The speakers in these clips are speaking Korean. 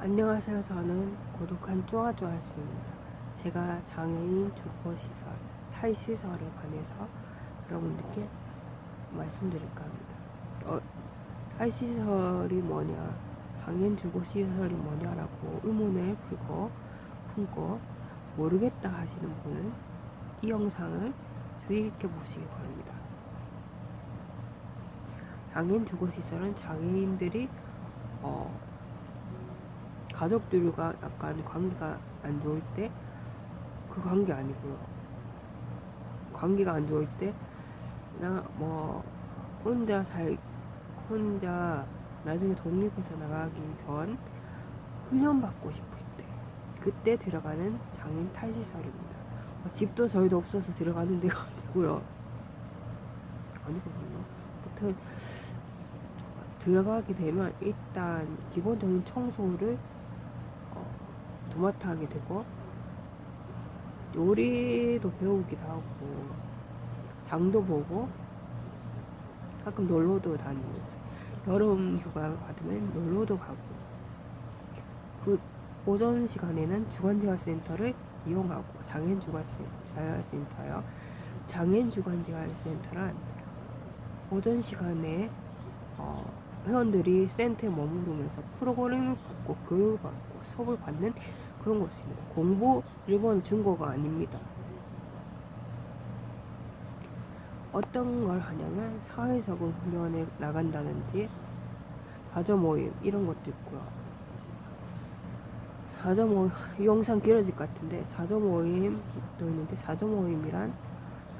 안녕하세요. 저는 고독한 쪼아쪼아씨입니다. 제가 장애인 주거시설, 탈시설에 관해서 여러분들께 말씀드릴까 합니다. 어, 탈시설이 뭐냐, 장애인 주거시설이 뭐냐라고 의문을 풀고, 품고 모르겠다 하시는 분은 이 영상을 주의 깊게 보시기 바랍니다. 장애인 주거시설은 장애인들이 어, 가족들과 약간 관계가 안 좋을 때 그 관계 아니고요. 관계가 안 좋을 때나 뭐 혼자 살 혼자 나중에 독립해서 나가기 전 훈련 받고 싶을 때 그때 들어가는 장애인 탈시설입니다. 어, 집도 저희도 없어서 들어가는 데가 아니고요. 아니거든요. 아무튼 들어가게 되면 일단 기본적인 청소를 어, 도맡아 하게 되고 요리도 배우기도 하고 장도 보고 가끔 놀러도 다니면서 여름 휴가 받으면 놀러도 가고 그 오전 시간에는 주간재활센터를 이용하고 장애인 주간재활센터요. 장애인 주간재활센터란 오전 시간에 어, 회원들이 센터에 머무르면서 프로그램을 받고 교육을 받고 수업을 받는 그런 곳입니다. 공부 일본 중고가 아닙니다. 어떤 걸 하냐면 사회적인 훈련에 나간다든지 사저 모임 이런 것도 있고요. 사저 모임 이 영상 길어질 것 같은데 사저 모임도 있는데 사저 모임이란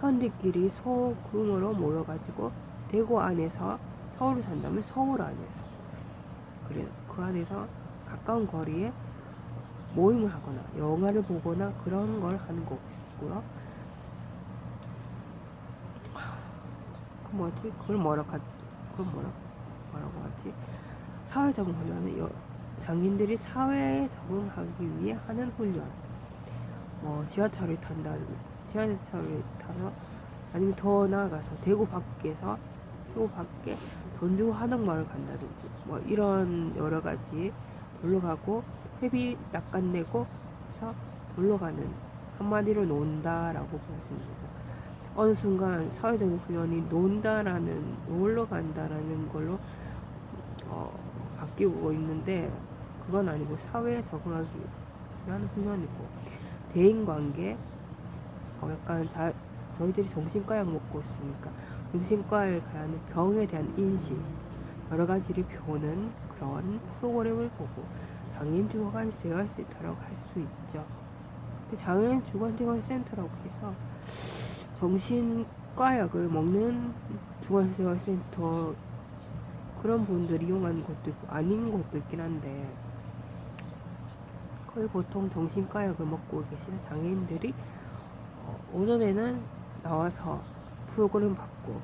현대끼리 소금으로 모여가지고 대구 안에서 서울을 산다면 서울 안에서 그래 그 안에서 가까운 거리에 모임을 하거나 영화를 보거나 그런 걸 하는 거고요. 그 뭐지? 그걸 뭐라 하? 그걸 뭐라 뭐라고 하지? 사회적인 훈련은 여, 장인들이 사회에 적응하기 위해 하는 훈련. 뭐 지하철을 탄다, 지하철을 타서 아니면 더 나아가서 대구 밖에서 대구 밖에 전주 한옥마을 간다든지 뭐 이런 여러 가지 놀러 가고 회비 약간 내고 해서 놀러 가는 한마디로 논다라고 보시면 됩니다. 어느 순간 사회적인 훈련이 논다라는 놀러 간다라는 걸로 어, 바뀌고 있는데 그건 아니고 사회에 적응하기 위한 훈련이고 대인관계 어, 약간 자, 저희들이 정신과 약 먹고 있으니까 정신과에 가야 병에 대한 인식 여러 가지를 배우는 그런 프로그램을 보고 장애인 주간재활센터라고 할 수 있죠. 장애인 주간재활센터라고 해서 정신과 약을 먹는 주간재활센터 그런 분들이 이용하는 것도 있고 아닌 것도 있긴 한데 거의 보통 정신과 약을 먹고 계시는 장애인들이 어, 오전에는 나와서 프로그램 받고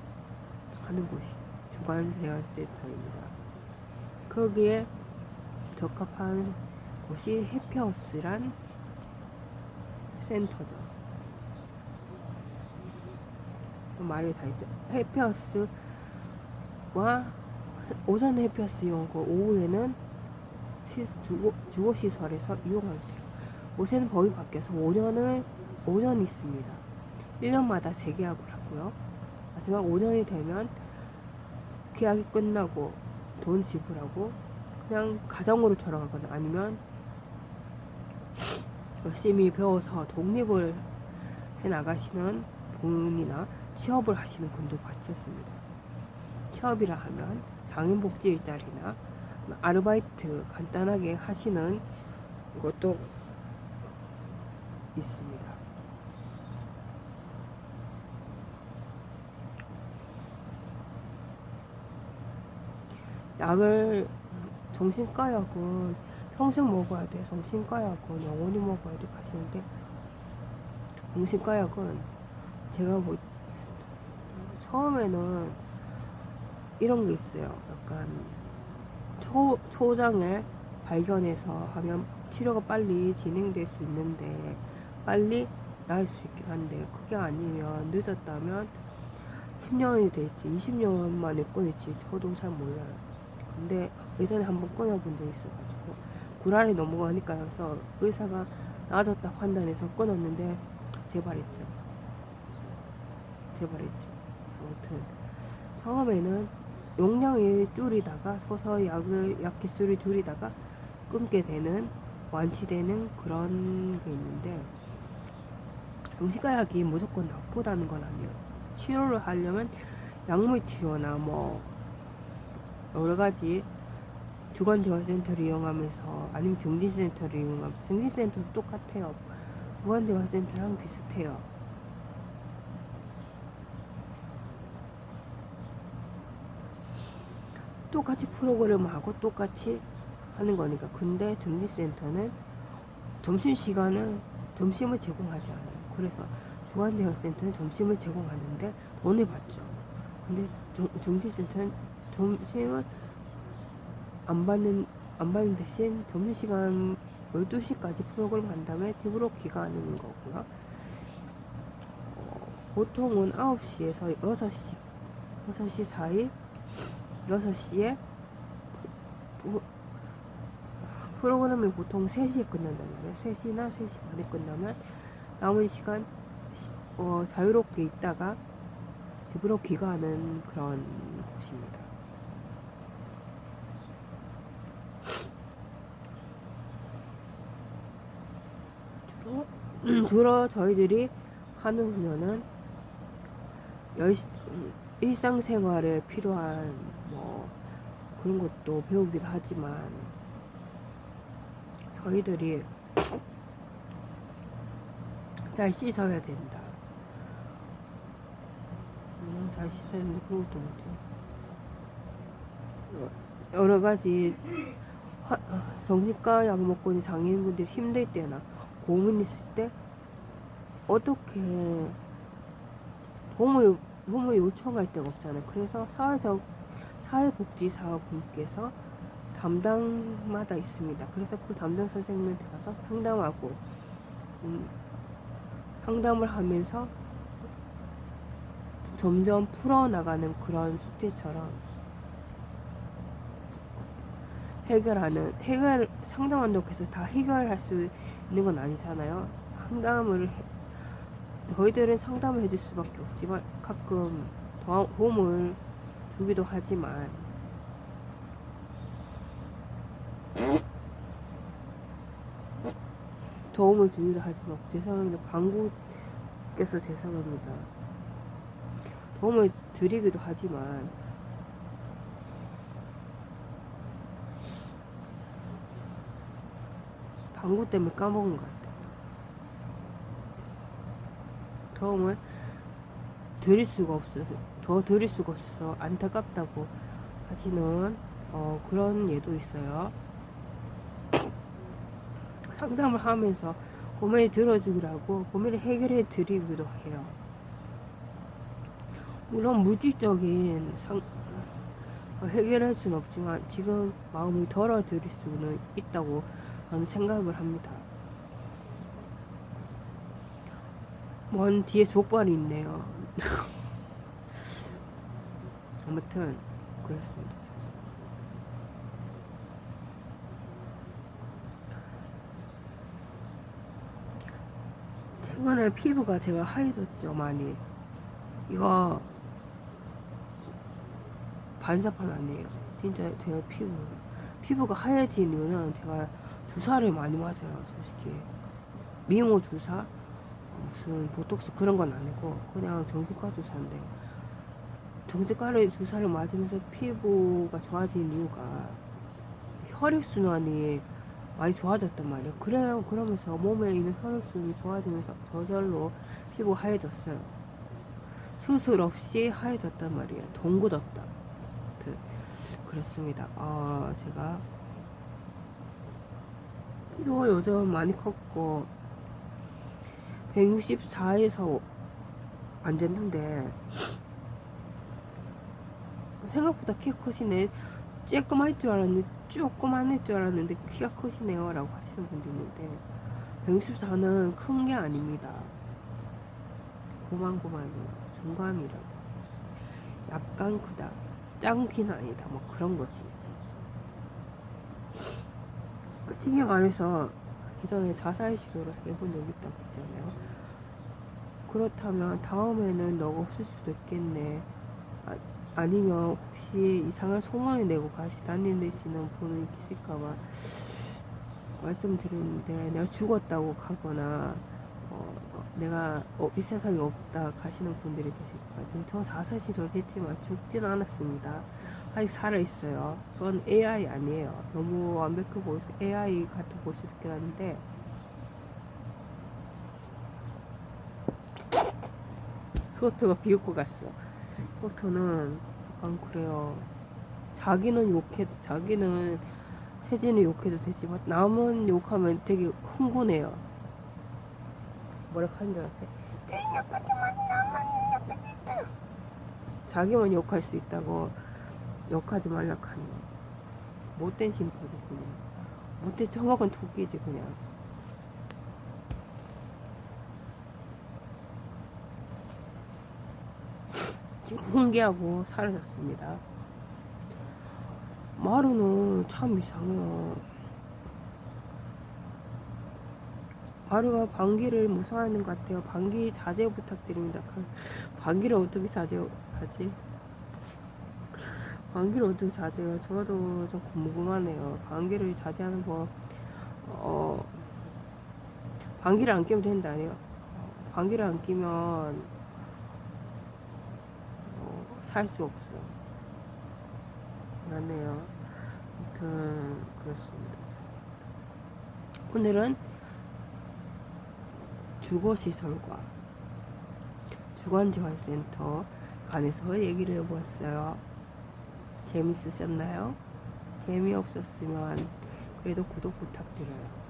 하는 곳이 주간재활센터입니다. 거기에 적합한 곳이 해피하우스란 센터죠. 말이 다 있죠. 해피하우스와 오전 해피하우스 이용하고 오후에는 시, 주거, 주거시설에서 이용하면 돼요. 요새는 법이 바뀌어서 5년을 5년 있습니다. 1년마다 재계약을 하고요. 마지막 5년이 되면 계약이 끝나고 돈 지불하고 그냥 가정으로 돌아가거나 아니면 열심히 배워서 독립을 해 나가시는 분이나 취업을 하시는 분도 봤었습니다. 취업이라 하면 장애인복지 일자리나 아르바이트 간단하게 하시는 것도 있습니다. 약을 정신과 약은 평생 먹어야 돼. 정신과 약은 영원히 먹어야 돼. 가시는데 정신과 약은 제가 뭐 처음에는 이런 게 있어요. 약간 초, 초장에 발견해서 하면 치료가 빨리 진행될 수 있는데 빨리 나을 수 있긴 한데 그게 아니면 늦었다면 10년이 될지 20년 만에 끊을지 저도 잘 몰라요. 근데 예전에 한번 끊어본 적 있어가지고 구랄이 넘어가니까 그래서 의사가 나아졌다 판단해서 끊었는데 재발했죠. 재발했죠. 아무튼 처음에는 용량을 줄이다가 서서히 약을 약 개수를 줄이다가 끊게 되는 완치되는 그런 게 있는데 정신과약이 무조건 나쁘다는 건 아니에요. 치료를 하려면 약물 치료나 뭐 여러 가지 주간재활센터를 이용하면서 아니면 정신센터를 이용하면서 정신센터도 똑같아요. 주간재활센터랑 비슷해요. 똑같이 프로그램하고 똑같이 하는 거니까. 근데 정신센터는 점심시간은 점심을 제공하지 않아요. 그래서 주간대학센터는 점심을 제공하는데 돈을 받죠. 근데 중- 정신센터는 점심을 안 받는 안 받는 대신 점심시간 12시까지 프로그램 한 다음에 집으로 귀가하는 거고요. 어, 보통은 9시에서 6시, 6시 사이, 6시에 프로그램이 보통 3시에 끝난단 말이에요. 3시나 3시 반에 끝나면 남은 시간 시- 어, 자유롭게 있다가 집으로 귀가하는 그런 곳입니다. 주로, 주로 저희들이 하는 훈련은 열, 일상생활에 필요한 뭐 그런 것도 배우기도 하지만 저희들이 잘 씻어야 된다. 음, 잘 씻어야 되는데 그런 것도 뭐지? 여- 여러 가지 화, 정신과 약 먹고 있는 장애인분들이 힘들 때나 고민 있을 때 어떻게 도움을 도움을 요청할 데가 없잖아요. 그래서 사회적 사회복지사분께서 담당마다 있습니다. 그래서 그 담당 선생님한테 가서 상담하고 음, 상담을 하면서 점점 풀어나가는 그런 숙제처럼 해결하는 해결 상담한다고 해서 다 해결할 수 있는 건 아니잖아요. 상담을 해- 저희들은 상담을 해줄 수밖에 없지만 가끔 도- 도움을 주기도 하지만 도움을 주기도 하지만 죄송합니다. 방구께서 죄송합니다. 도움을 드리기도 하지만 방구 때문에 까먹은 것 같아요. 도움을 드릴 수가 없어서 더 드릴 수가 없어서 안타깝다고 하시는 어, 그런 예도 있어요. 상담을 하면서 고민을 들어주기로 하고 고민을 해결해 드리기도 해요. 물론 물질적인 상, 어, 해결할 수는 없지만 지금 마음을 덜어드릴 수는 있다고 저는 생각을 합니다. 먼 뒤에 족발이 있네요. 아무튼 그렇습니다. 최근에 피부가 제가 하얘졌죠 많이. 이거 반사판 아니에요. 진짜 제가 피부 피부가 하얘진 이유는 제가 주사를 많이 맞아요. 솔직히 미용호 주사 무슨 보톡스 그런 건 아니고 그냥 정신과 주사인데 정신과를 주사를 맞으면서 피부가 좋아진 이유가 혈액 순환이 많이 좋아졌단 말이에요. 그래요. 그러면서 몸에 있는 혈액 순환이 좋아지면서 저절로 피부가 하얘졌어요. 수술 없이 하얘졌단 말이에요. 동굳었다. 아무튼 그렇습니다. 어, 제가 키도 요즘 많이 컸고 164에서 안 됐는데 생각보다 키가 크시네. 쬐끔할 줄 알았는데 조그만할 줄 알았는데 키가 크시네요 라고 하시는 분도 있는데 164는 큰 게 아닙니다. 고만고만 중간이라고 약간 크다. 작은 키는 아니다. 뭐 그런 거지. 솔직히 말해서 예전에 자살 시도를 해본 적 있다고 했잖아요. 그렇다면 다음에는 너가 없을 수도 있겠네. 아, 아니면 혹시 이상한 소문을 내고 다시 다니시는 분이 계실까봐 말씀드렸는데 내가 죽었다고 가거나 어, 내가 어, 이 세상에 없다 가시는 분들이 계실 것 같아요. 저 자살 시도를 했지만 죽진 않았습니다. 아직 살아 있어요. 그건 AI 아니에요. 너무 완벽해 보여서 AI 같아 보일 수 있긴 한데 스코트가 비웃고 갔어. 스코트는 약간 그래요. 자기는 욕해도 자기는 세진을 욕해도 되지만 남은 욕하면 되게 흥분해요. 뭐라 하는 줄 아세요? 자기만 욕할 수 있다고 욕하지 말라 하니 못된 심포지 그냥. 못된 처먹은 토끼지 그냥. 지금 훈계하고 사라졌습니다. 마루는 참 이상해요. 마루가 방귀를 무서워하는 것 같아요. 방귀 자제 부탁드립니다. 그 방귀를 어떻게 자제하지? 방귀를 어떻게 자제해요? 저도 좀 궁금하네요. 방귀를 자제하는 법, 어, 방귀를 안 끼면 된다, 아니요? 방귀를 안 끼면, 어, 살수 없어. 그렇네요. 아무튼, 그렇습니다. 오늘은 주거시설과 주간재활센터 관해서 얘기를 해보았어요. 재밌으셨나요? 재미없었으면 그래도 구독 부탁드려요.